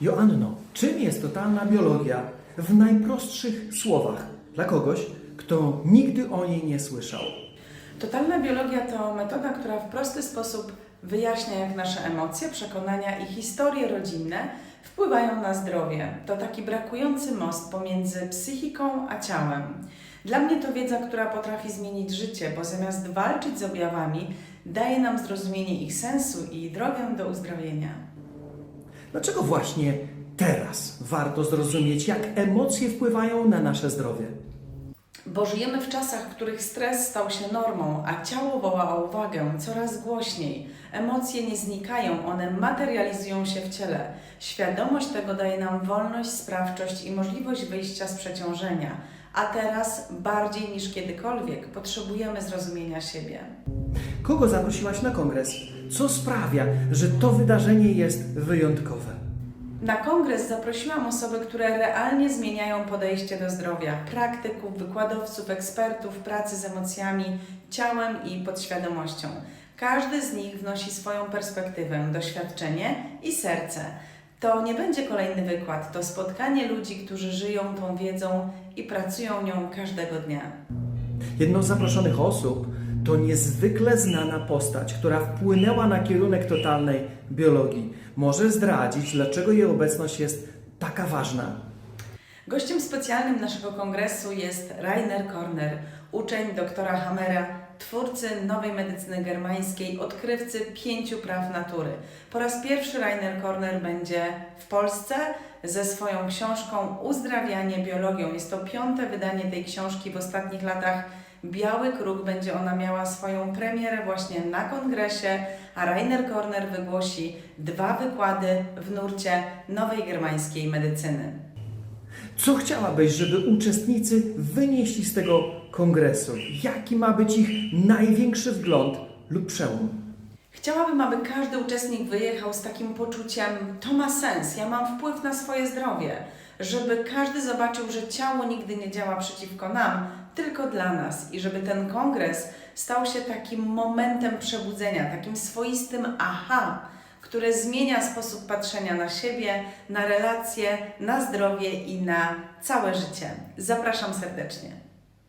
Joanno, czym jest totalna biologia w najprostszych słowach dla kogoś, kto nigdy o niej nie słyszał? Totalna biologia to metoda, która w prosty sposób wyjaśnia, jak nasze emocje, przekonania i historie rodzinne wpływają na zdrowie. To taki brakujący most pomiędzy psychiką a ciałem. Dla mnie to wiedza, która potrafi zmienić życie, bo zamiast walczyć z objawami, daje nam zrozumienie ich sensu i drogę do uzdrowienia. Dlaczego właśnie teraz warto zrozumieć, jak emocje wpływają na nasze zdrowie? Bo żyjemy w czasach, w których stres stał się normą, a ciało woła o uwagę coraz głośniej. Emocje nie znikają, one materializują się w ciele. Świadomość tego daje nam wolność, sprawczość i możliwość wyjścia z przeciążenia. A teraz, bardziej niż kiedykolwiek, potrzebujemy zrozumienia siebie. Kogo zaprosiłaś na kongres? Co sprawia, że to wydarzenie jest wyjątkowe? Na kongres zaprosiłam osoby, które realnie zmieniają podejście do zdrowia praktyków, wykładowców, ekspertów pracy z emocjami, ciałem i podświadomością. Każdy z nich wnosi swoją perspektywę, doświadczenie i serce. To nie będzie kolejny wykład, to spotkanie ludzi, którzy żyją tą wiedzą i pracują nią każdego dnia. Jedną z zaproszonych osób to niezwykle znana postać, która wpłynęła na kierunek totalnej biologii. Może zdradzić, dlaczego jej obecność jest taka ważna. Gościem specjalnym naszego kongresu jest Rainer Korner, uczeń doktora Hammera, twórcy nowej medycyny germańskiej, odkrywcy pięciu praw natury. Po raz pierwszy Rainer Korner będzie w Polsce ze swoją książką Uzdrawianie biologią. Jest to piąte wydanie tej książki w ostatnich latach. Biały Kruk będzie ona miała swoją premierę właśnie na kongresie, a Rainer Korner wygłosi dwa wykłady w nurcie nowej germańskiej medycyny. Co chciałabyś, żeby uczestnicy wynieśli z tego kongresu? Jaki ma być ich największy wgląd lub przełom? Chciałabym, aby każdy uczestnik wyjechał z takim poczuciem, to ma sens, ja mam wpływ na swoje zdrowie, żeby każdy zobaczył, że ciało nigdy nie działa przeciwko nam, tylko dla nas i żeby ten kongres stał się takim momentem przebudzenia, takim swoistym aha, które zmienia sposób patrzenia na siebie, na relacje, na zdrowie i na całe życie. Zapraszam serdecznie.